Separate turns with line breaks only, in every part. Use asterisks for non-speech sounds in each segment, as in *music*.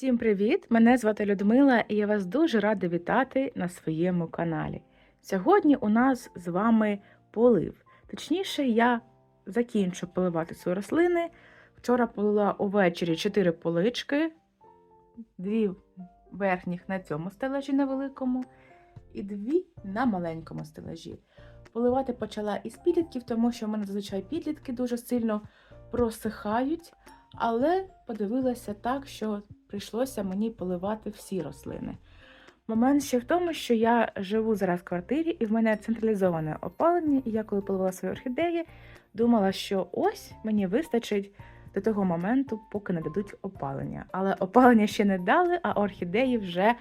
Всім привіт! Мене звати Людмила і я вас дуже рада вітати на своєму каналі. Сьогодні у нас з вами полив. Точніше, я закінчу поливати свої рослини. Вчора полила увечері 4 полички, дві верхніх на цьому стелажі на великому, і дві на маленькому стелажі. Поливати почала із підлітків, тому що в мене зазвичай підлітки дуже сильно просихають, але подивилася так, що прийшлося мені поливати всі рослини. Момент ще в тому, що я живу зараз в квартирі, і в мене централізоване опалення, і я коли поливала свої орхідеї, думала, що ось мені вистачить до того моменту, поки не дадуть опалення. Але опалення ще не дали, а орхідеї вже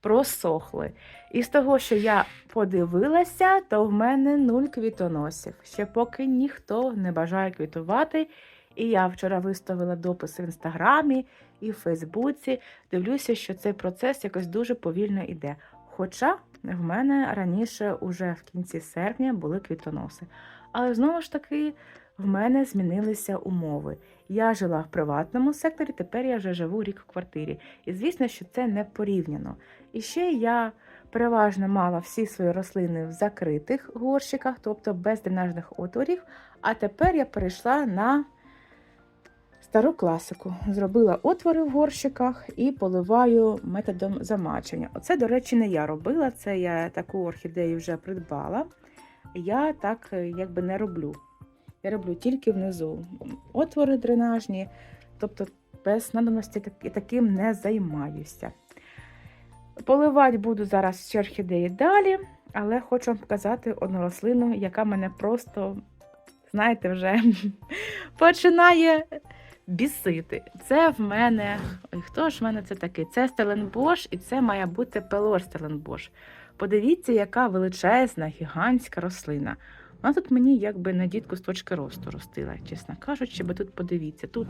просохли. І з того, що я подивилася, то в мене нуль квітоносів. Ще поки ніхто не бажає квітувати. І я вчора виставила допис в інстаграмі і в Фейсбуці. Дивлюся, що цей процес якось дуже повільно йде. Хоча в мене раніше, уже в кінці серпня, були квітоноси. Але знову ж таки, в мене змінилися умови. Я жила в приватному секторі, тепер я вже живу рік в квартирі. І звісно, що це не порівняно. І ще я переважно мала всі свої рослини в закритих горщиках, тобто без дренажних отворів. А тепер я перейшла на стару класику. Зробила отвори в горщиках і поливаю методом замачення. Оце, до речі, не я робила, це я таку орхідею вже придбала. Я так е, якби не роблю. Я роблю тільки внизу отвори дренажні, тобто без надобності таким не займаюся. Поливати буду зараз ще орхідеї далі, але хочу вам показати одну рослину, яка мене просто, знаєте, вже *laughs* починає бісити. Це в мене. Хто ж в мене це такий? Це Стеленбош, і це має бути пелор Стеленбош. Подивіться, яка величезна, гігантська рослина. Вона тут мені якби на дітку з точки росту ростила, чесно кажучи, бо тут подивіться, тут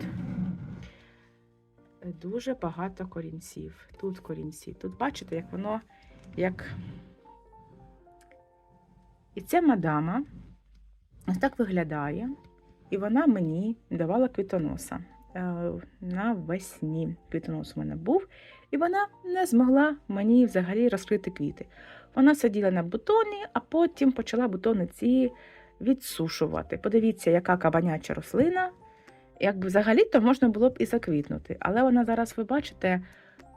дуже багато корінців. Тут корінці. Тут бачите, як воно як. І ця мадама ось так виглядає. І вона мені давала квітоноса. Е, Навесні квітонос у мене був, і вона не змогла мені взагалі розкрити квіти. Вона сиділа на бутоні, а потім почала бутони ці відсушувати. Подивіться, яка кабаняча рослина. Якби взагалі-то можна було б і заквітнути. Але вона зараз, ви бачите,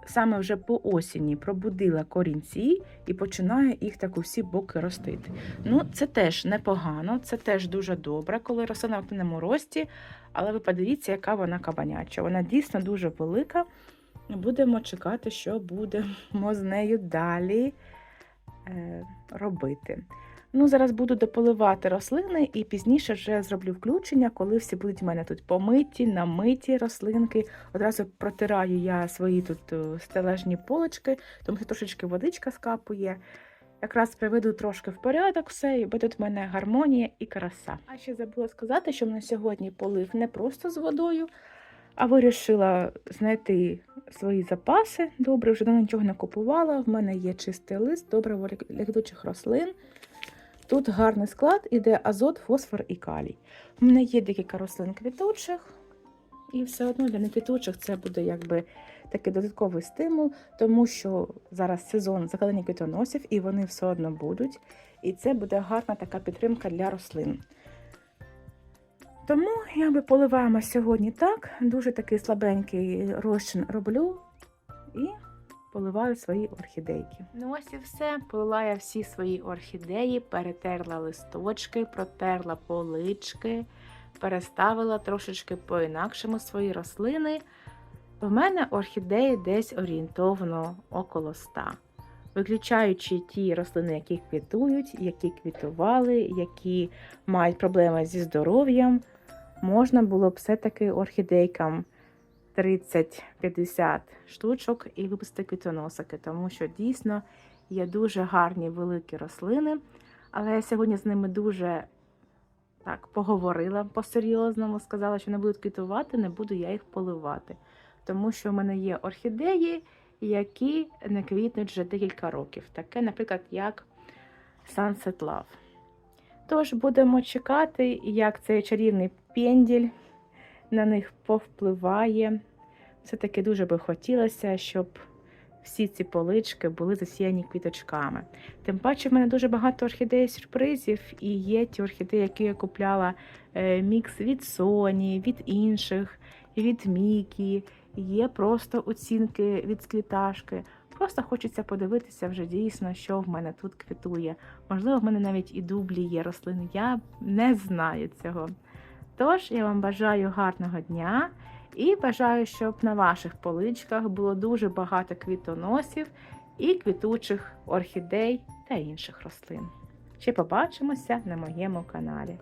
саме вже по осені пробудила корінці і починає їх так у всі боки ростити. Ну, це теж непогано, це теж дуже добре, коли рослина в активному рості. Але ви подивіться, яка вона кабаняча. Вона дійсно дуже велика. Будемо чекати, що будемо з нею далі е, робити. Ну, зараз буду дополивати рослини і пізніше вже зроблю включення, коли всі будуть в мене тут помиті, намиті рослинки. Одразу протираю я свої тут е, стележні полочки, тому що трошечки водичка скапує. Якраз приведу трошки в порядок все, і буде в мене гармонія і краса. А ще забула сказати, що мене сьогодні полив не просто з водою, а вирішила знайти свої запаси. Добре, вже нічого не купувала. В мене є чистий лист, добре для рослин. Тут гарний склад, іде азот, фосфор і калій. У мене є декілька рослин квітучих, і все одно для неквітучих це буде якби такий додатковий стимул, тому що зараз сезон закладення квітоносів, і вони все одно будуть. І це буде гарна така підтримка для рослин. Тому якби поливаємо сьогодні так. Дуже такий слабенький розчин роблю і поливаю свої орхідейки. Ну ось і все. Полила я всі свої орхідеї, перетерла листочки, протерла полички, переставила трошечки по-інакшому свої рослини. В мене орхідеї десь орієнтовно около 100. Виключаючи ті рослини, які квітують, які квітували, які мають проблеми зі здоров'ям, можна було б все-таки орхідейкам 30-50 штучок і випустити квітоносики, тому що дійсно є дуже гарні великі рослини. Але я сьогодні з ними дуже так поговорила по-серйозному, сказала, що не будуть квітувати, не буду я їх поливати. Тому що в мене є орхідеї, які не квітнуть вже декілька років. Таке, наприклад, як Sunset Love. Тож будемо чекати, як цей чарівний пенділь на них повпливає. Все-таки дуже би хотілося, щоб всі ці полички були засіяні квіточками. Тим паче, в мене дуже багато орхідей сюрпризів, і є ті орхідеї, які я купляла е, мікс від Соні, від інших, від Мікі. Є просто оцінки від скліташки. Просто хочеться подивитися вже дійсно, що в мене тут квітує. Можливо, в мене навіть і дублі є рослини. Я не знаю цього. Тож я вам бажаю гарного дня і бажаю, щоб на ваших поличках було дуже багато квітоносів і квітучих орхідей та інших рослин. Ще побачимося на моєму каналі.